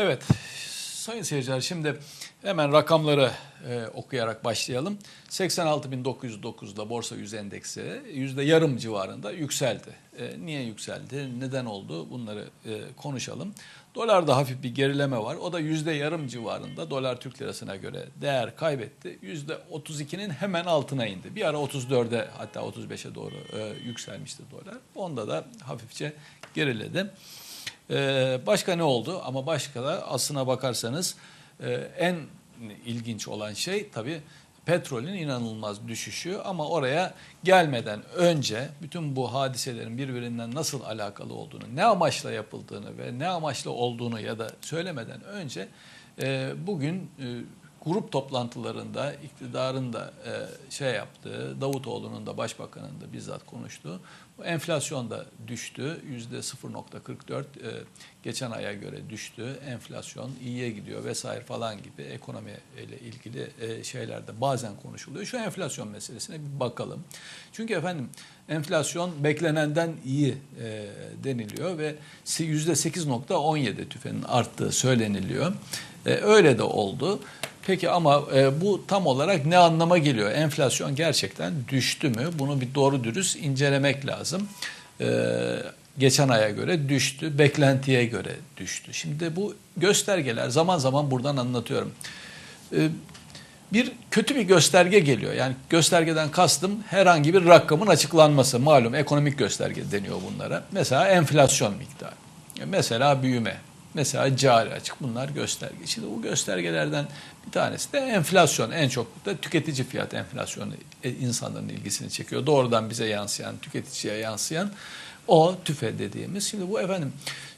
Evet, sayın seyirciler şimdi hemen rakamları e, okuyarak başlayalım. 86.909'da borsa yüz endeksi yüzde yarım civarında yükseldi. E, niye yükseldi, neden oldu bunları e, konuşalım. Dolarda hafif bir gerileme var. O da yüzde yarım civarında dolar Türk lirasına göre değer kaybetti. Yüzde 32'nin hemen altına indi. Bir ara 34'e hatta 35'e doğru e, yükselmişti dolar. Onda da hafifçe geriledi. Ee, başka ne oldu? Ama başka da aslına bakarsanız e, en ilginç olan şey tabii petrolün inanılmaz düşüşü ama oraya gelmeden önce bütün bu hadiselerin birbirinden nasıl alakalı olduğunu, ne amaçla yapıldığını ve ne amaçla olduğunu ya da söylemeden önce e, bugün e, grup toplantılarında iktidarın da e, şey yaptığı, Davutoğlu'nun da başbakanın da bizzat konuştuğu, enflasyon da düştü. Yüzde 0.44 e, geçen aya göre düştü. Enflasyon iyiye gidiyor vesaire falan gibi ekonomi ile ilgili e, şeylerde bazen konuşuluyor. Şu enflasyon meselesine bir bakalım. Çünkü efendim enflasyon beklenenden iyi e, deniliyor ve yüzde 8.17 tüfenin arttığı söyleniliyor. E, öyle de oldu. Peki ama e, bu tam olarak ne anlama geliyor? Enflasyon gerçekten düştü mü? Bunu bir doğru dürüst incelemek lazım. E, geçen aya göre düştü, beklentiye göre düştü. Şimdi bu göstergeler zaman zaman buradan anlatıyorum. E, bir kötü bir gösterge geliyor. Yani göstergeden kastım herhangi bir rakamın açıklanması. Malum ekonomik gösterge deniyor bunlara. Mesela enflasyon miktarı. Mesela büyüme. Mesela cari açık bunlar gösterge. Şimdi bu göstergelerden bir tanesi de enflasyon. En çok da tüketici fiyat enflasyonu e, insanların ilgisini çekiyor. Doğrudan bize yansıyan, tüketiciye yansıyan o tüfe dediğimiz. Şimdi bu efendim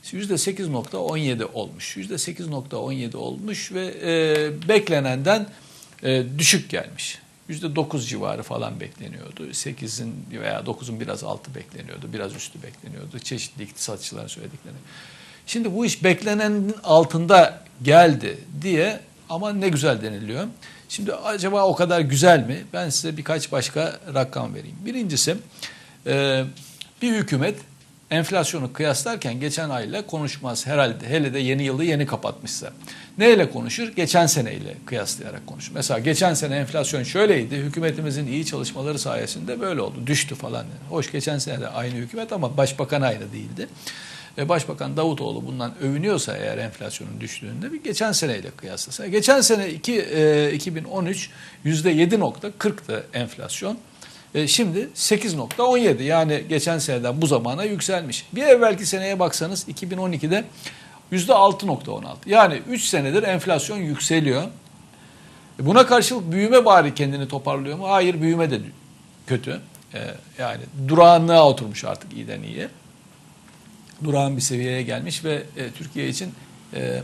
%8.17 olmuş. %8.17 olmuş ve e, beklenenden e, düşük gelmiş. %9 civarı falan bekleniyordu. 8'in veya 9'un biraz altı bekleniyordu. Biraz üstü bekleniyordu. Çeşitli iktisatçıların söyledikleri. Şimdi bu iş beklenenin altında geldi diye ama ne güzel deniliyor. Şimdi acaba o kadar güzel mi? Ben size birkaç başka rakam vereyim. Birincisi e, bir hükümet enflasyonu kıyaslarken geçen ayla konuşmaz herhalde. Hele de yeni yılı yeni kapatmışsa. Neyle konuşur? Geçen seneyle kıyaslayarak konuşur. Mesela geçen sene enflasyon şöyleydi. Hükümetimizin iyi çalışmaları sayesinde böyle oldu. Düştü falan. Hoş geçen sene de aynı hükümet ama başbakan aynı değildi. E, Başbakan Davutoğlu bundan övünüyorsa eğer enflasyonun düştüğünde bir geçen seneyle kıyaslasa. Geçen sene iki, e, 2013 %7.40'tı enflasyon. E, şimdi 8.17 yani geçen seneden bu zamana yükselmiş. Bir evvelki seneye baksanız 2012'de %6.16 yani 3 senedir enflasyon yükseliyor. E, buna karşılık büyüme bari kendini toparlıyor mu? Hayır büyüme de kötü. E, yani durağanlığa oturmuş artık iyiden iyiye durağan bir seviyeye gelmiş ve e, Türkiye için e,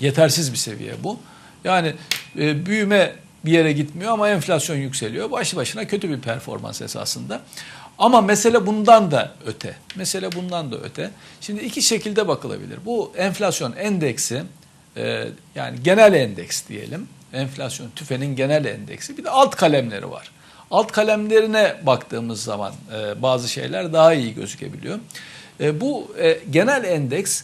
yetersiz bir seviye bu. Yani e, büyüme bir yere gitmiyor ama enflasyon yükseliyor. Başlı başına kötü bir performans esasında. Ama mesele bundan da öte. Mesele bundan da öte. Şimdi iki şekilde bakılabilir. Bu enflasyon endeksi e, yani genel endeks diyelim. Enflasyon tüfenin genel endeksi. Bir de alt kalemleri var. Alt kalemlerine baktığımız zaman e, bazı şeyler daha iyi gözükebiliyor. E, bu e, genel endeks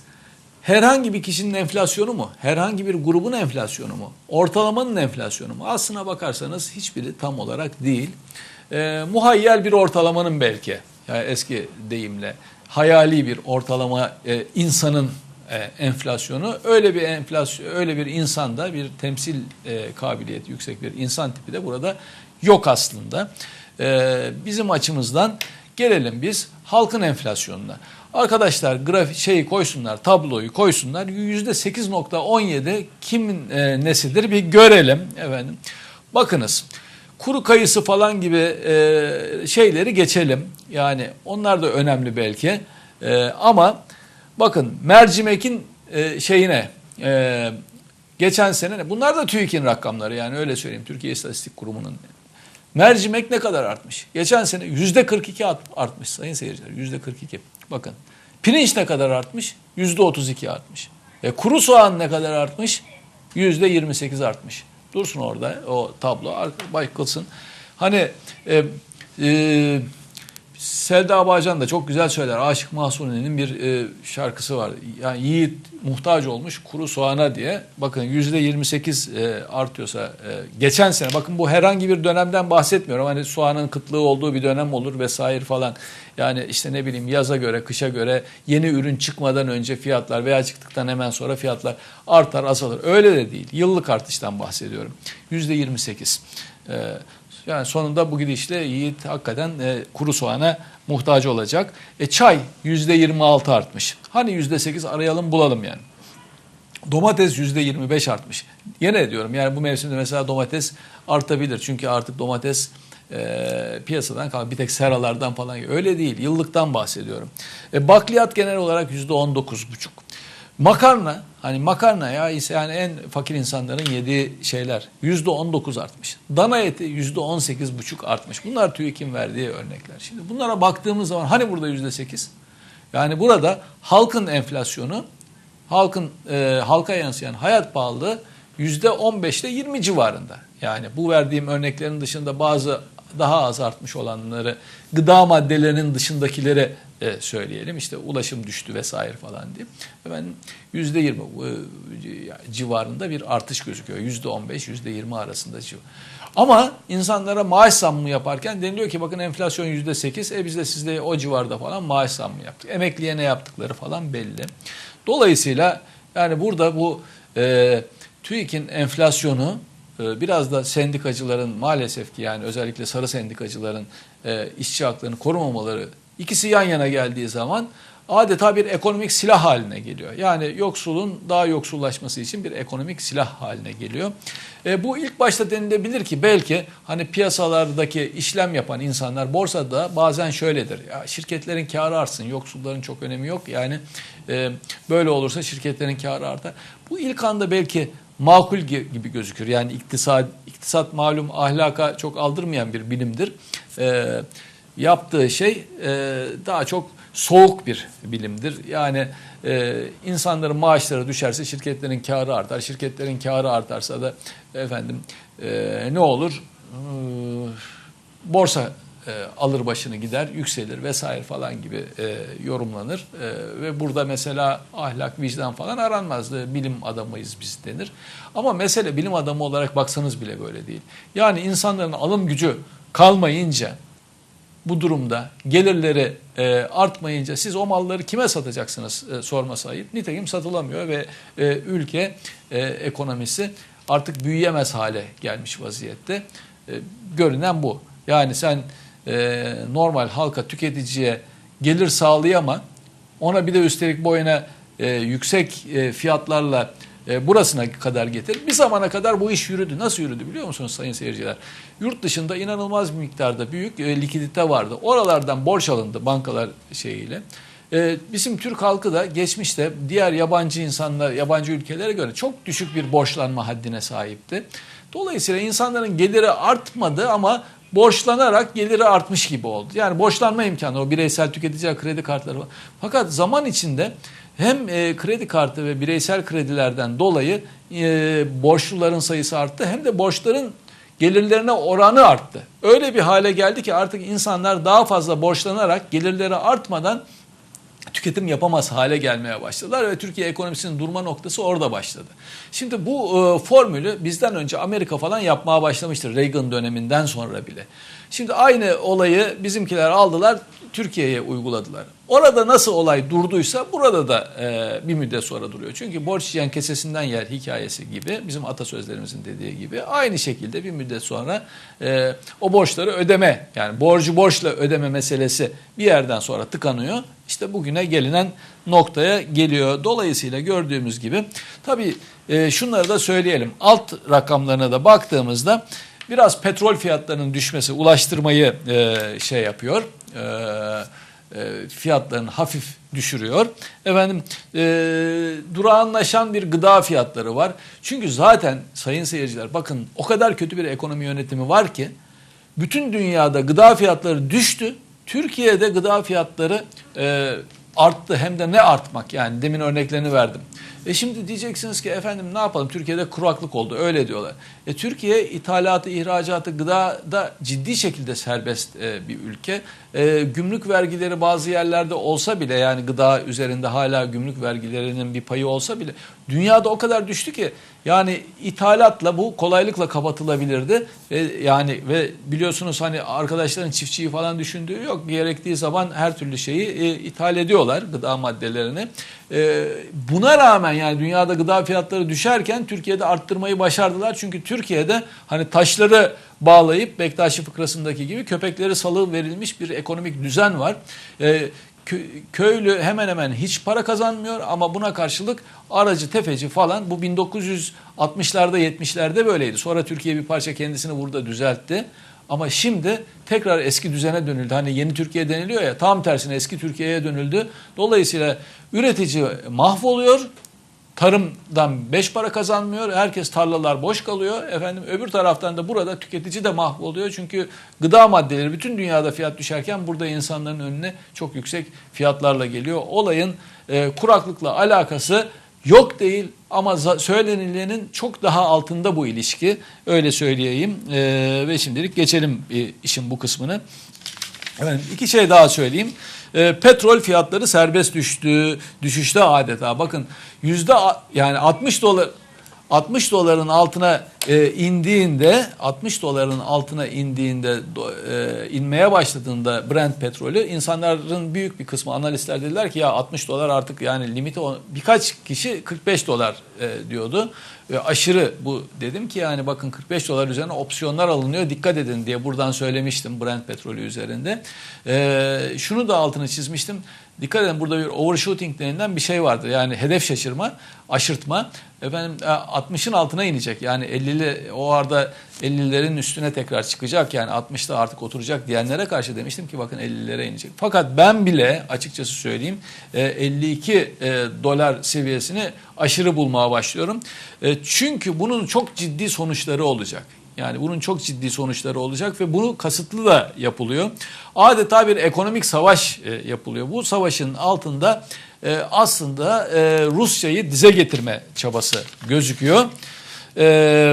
herhangi bir kişinin enflasyonu mu? Herhangi bir grubun enflasyonu mu? Ortalamanın enflasyonu mu? Aslına bakarsanız hiçbiri tam olarak değil. E, muhayyel bir ortalamanın belki yani eski deyimle hayali bir ortalama e, insanın e, enflasyonu öyle bir enflasyon öyle bir insanda bir temsil e, kabiliyeti yüksek bir insan tipi de burada yok aslında. E, bizim açımızdan gelelim biz halkın enflasyonuna. Arkadaşlar grafik şeyi koysunlar, tabloyu koysunlar. Yüzde 8.17 kimin e, nesidir bir görelim efendim. Bakınız kuru kayısı falan gibi e, şeyleri geçelim. Yani onlar da önemli belki. E, ama bakın mercimekin e, şeyine e, geçen sene bunlar da TÜİK'in rakamları yani öyle söyleyeyim Türkiye İstatistik Kurumu'nun. Mercimek ne kadar artmış? Geçen sene yüzde 42 artmış sayın seyirciler yüzde 42. Bakın pirinç ne kadar artmış? Yüzde 32 artmış. E, kuru soğan ne kadar artmış? Yüzde 28 artmış. Dursun orada o tablo bakılsın. Hani e, e, Selda Bağcan da çok güzel söyler. Aşık Mahsuni'nin bir e, şarkısı var. Yani yiğit muhtaç olmuş kuru soğana diye. Bakın yüzde 28 e, artıyorsa e, geçen sene bakın bu herhangi bir dönemden bahsetmiyorum. Hani soğanın kıtlığı olduğu bir dönem olur vesaire falan. Yani işte ne bileyim yaza göre, kışa göre yeni ürün çıkmadan önce fiyatlar veya çıktıktan hemen sonra fiyatlar artar, azalır. Öyle de değil. Yıllık artıştan bahsediyorum. Yüzde 28. E, yani sonunda bu gidişle Yiğit hakikaten e, kuru soğana muhtaç olacak. E, çay %26 artmış. Hani %8 arayalım bulalım yani. Domates %25 artmış. Yine diyorum yani bu mevsimde mesela domates artabilir. Çünkü artık domates e, piyasadan kalk bir tek seralardan falan öyle değil. Yıllıktan bahsediyorum. E, bakliyat genel olarak %19,5. Makarna hani makarna ya ise yani en fakir insanların yediği şeyler yüzde on dokuz artmış. Dana eti yüzde on sekiz buçuk artmış. Bunlar TÜİK'in verdiği örnekler. Şimdi bunlara baktığımız zaman hani burada yüzde sekiz? Yani burada halkın enflasyonu, halkın e, halka yansıyan hayat pahalılığı yüzde on beşte yirmi civarında. Yani bu verdiğim örneklerin dışında bazı daha az artmış olanları, gıda maddelerinin dışındakileri e, söyleyelim. İşte ulaşım düştü vesaire falan diye. Hemen yüzde yirmi e, civarında bir artış gözüküyor. Yüzde on beş, yüzde yirmi arasında civar. Ama insanlara maaş zammı yaparken deniliyor ki bakın enflasyon yüzde sekiz, e biz de sizde o civarda falan maaş zammı yaptık. Emekliye ne yaptıkları falan belli. Dolayısıyla yani burada bu e, TÜİK'in enflasyonu biraz da sendikacıların maalesef ki yani özellikle sarı sendikacıların e, işçi haklarını korumamaları ikisi yan yana geldiği zaman adeta bir ekonomik silah haline geliyor. Yani yoksulun daha yoksullaşması için bir ekonomik silah haline geliyor. E, bu ilk başta denilebilir ki belki hani piyasalardaki işlem yapan insanlar borsada bazen şöyledir. Ya şirketlerin karı artsın, yoksulların çok önemi yok. Yani e, böyle olursa şirketlerin karı artar. Bu ilk anda belki makul gibi gözükür. Yani iktisat, iktisat malum ahlaka çok aldırmayan bir bilimdir. E, yaptığı şey e, daha çok soğuk bir bilimdir. Yani e, insanların maaşları düşerse şirketlerin karı artar. Şirketlerin karı artarsa da efendim e, ne olur? E, borsa e, alır başını gider, yükselir vesaire falan gibi e, yorumlanır. E, ve burada mesela ahlak, vicdan falan aranmaz. Bilim adamıyız biz denir. Ama mesele bilim adamı olarak baksanız bile böyle değil. Yani insanların alım gücü kalmayınca bu durumda gelirleri e, artmayınca siz o malları kime satacaksınız e, sorması ayıp. Nitekim satılamıyor ve e, ülke e, ekonomisi artık büyüyemez hale gelmiş vaziyette. E, görünen bu. Yani sen e, normal halka tüketiciye gelir sağlayama ona bir de üstelik boyuna e, yüksek e, fiyatlarla e, burasına kadar getir. Bir zamana kadar bu iş yürüdü. Nasıl yürüdü biliyor musunuz sayın seyirciler? Yurt dışında inanılmaz bir miktarda büyük e, likidite vardı. Oralardan borç alındı bankalar şeyiyle. E, bizim Türk halkı da geçmişte diğer yabancı insanlar, yabancı ülkelere göre çok düşük bir borçlanma haddine sahipti. Dolayısıyla insanların geliri artmadı ama borçlanarak geliri artmış gibi oldu. Yani borçlanma imkanı o bireysel tüketici kredi kartları var. Fakat zaman içinde hem e, kredi kartı ve bireysel kredilerden dolayı e, borçluların sayısı arttı hem de borçların gelirlerine oranı arttı. Öyle bir hale geldi ki artık insanlar daha fazla borçlanarak gelirleri artmadan tüketim yapamaz hale gelmeye başladılar ve Türkiye ekonomisinin durma noktası orada başladı. Şimdi bu e, formülü bizden önce Amerika falan yapmaya başlamıştır Reagan döneminden sonra bile. Şimdi aynı olayı bizimkiler aldılar Türkiye'ye uyguladılar. Orada nasıl olay durduysa burada da e, bir müddet sonra duruyor. Çünkü borç yiyen kesesinden yer hikayesi gibi bizim atasözlerimizin dediği gibi aynı şekilde bir müddet sonra e, o borçları ödeme yani borcu borçla ödeme meselesi bir yerden sonra tıkanıyor. İşte bugüne gelinen noktaya geliyor. Dolayısıyla gördüğümüz gibi tabii e, şunları da söyleyelim. Alt rakamlarına da baktığımızda biraz petrol fiyatlarının düşmesi ulaştırmayı e, şey yapıyor. E, e, fiyatlarını hafif düşürüyor. Efendim e, durağanlaşan bir gıda fiyatları var. Çünkü zaten sayın seyirciler bakın o kadar kötü bir ekonomi yönetimi var ki bütün dünyada gıda fiyatları düştü. Türkiye'de gıda fiyatları e, arttı hem de ne artmak yani demin örneklerini verdim. E şimdi diyeceksiniz ki efendim ne yapalım Türkiye'de kuraklık oldu öyle diyorlar. E Türkiye ithalatı, ihracatı, gıdada ciddi şekilde serbest e, bir ülke. E, gümrük vergileri bazı yerlerde olsa bile yani gıda üzerinde hala gümrük vergilerinin bir payı olsa bile dünyada o kadar düştü ki yani ithalatla bu kolaylıkla kapatılabilirdi. Ve yani ve biliyorsunuz hani arkadaşların çiftçiyi falan düşündüğü yok. Gerektiği zaman her türlü şeyi e, ithal ediyorlar gıda maddelerini. E, buna rağmen yani dünyada gıda fiyatları düşerken Türkiye'de arttırmayı başardılar. Çünkü Türkiye'de hani taşları bağlayıp Bektaşi fıkrasındaki gibi köpekleri salı verilmiş bir ekonomik düzen var. E, kö- köylü hemen hemen hiç para kazanmıyor ama buna karşılık aracı tefeci falan bu 1960'larda 70'lerde böyleydi. Sonra Türkiye bir parça kendisini burada düzeltti. Ama şimdi tekrar eski düzene dönüldü. Hani yeni Türkiye deniliyor ya tam tersine eski Türkiye'ye dönüldü. Dolayısıyla üretici mahvoluyor. Tarımdan beş para kazanmıyor. Herkes tarlalar boş kalıyor. Efendim öbür taraftan da burada tüketici de mahvoluyor. Çünkü gıda maddeleri bütün dünyada fiyat düşerken burada insanların önüne çok yüksek fiyatlarla geliyor. Olayın e, kuraklıkla alakası yok değil ama söylenilenin çok daha altında bu ilişki. Öyle söyleyeyim. E, ve şimdilik geçelim e, işin bu kısmını. Efendim iki şey daha söyleyeyim. E, petrol fiyatları serbest düştü, düşüşte adeta. Bakın yüzde yani 60 dolar 60 doların altına e, indiğinde 60 doların altına indiğinde e, inmeye başladığında Brent petrolü insanların büyük bir kısmı analistler dediler ki ya 60 dolar artık yani limiti o- birkaç kişi 45 dolar e, diyordu. E, aşırı bu dedim ki yani bakın 45 dolar üzerine opsiyonlar alınıyor dikkat edin diye buradan söylemiştim Brent petrolü üzerinde. E, şunu da altını çizmiştim. Dikkat edin burada bir overshooting denilen bir şey vardır. Yani hedef şaşırma, aşırtma. Efendim e, 60'ın altına inecek. Yani 50'li o arada 50'lerin üstüne tekrar çıkacak. Yani 60'da artık oturacak diyenlere karşı demiştim ki bakın 50'lere inecek. Fakat ben bile açıkçası söyleyeyim e, 52 e, dolar seviyesini aşırı bulmaya başlıyorum. E, Çünkü bunun çok ciddi sonuçları olacak. Yani bunun çok ciddi sonuçları olacak ve bunu kasıtlı da yapılıyor. Adeta bir ekonomik savaş e, yapılıyor. Bu savaşın altında e, aslında e, Rusya'yı dize getirme çabası gözüküyor. E,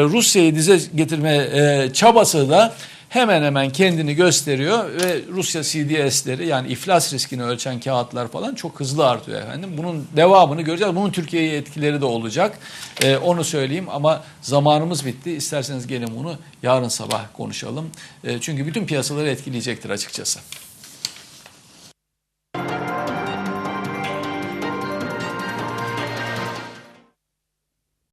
Rusya'yı dize getirme e, çabası da hemen hemen kendini gösteriyor ve Rusya CDS'leri yani iflas riskini ölçen kağıtlar falan çok hızlı artıyor efendim. Bunun devamını göreceğiz. Bunun Türkiye'ye etkileri de olacak. Ee, onu söyleyeyim ama zamanımız bitti. İsterseniz gelin bunu yarın sabah konuşalım. Ee, çünkü bütün piyasaları etkileyecektir açıkçası.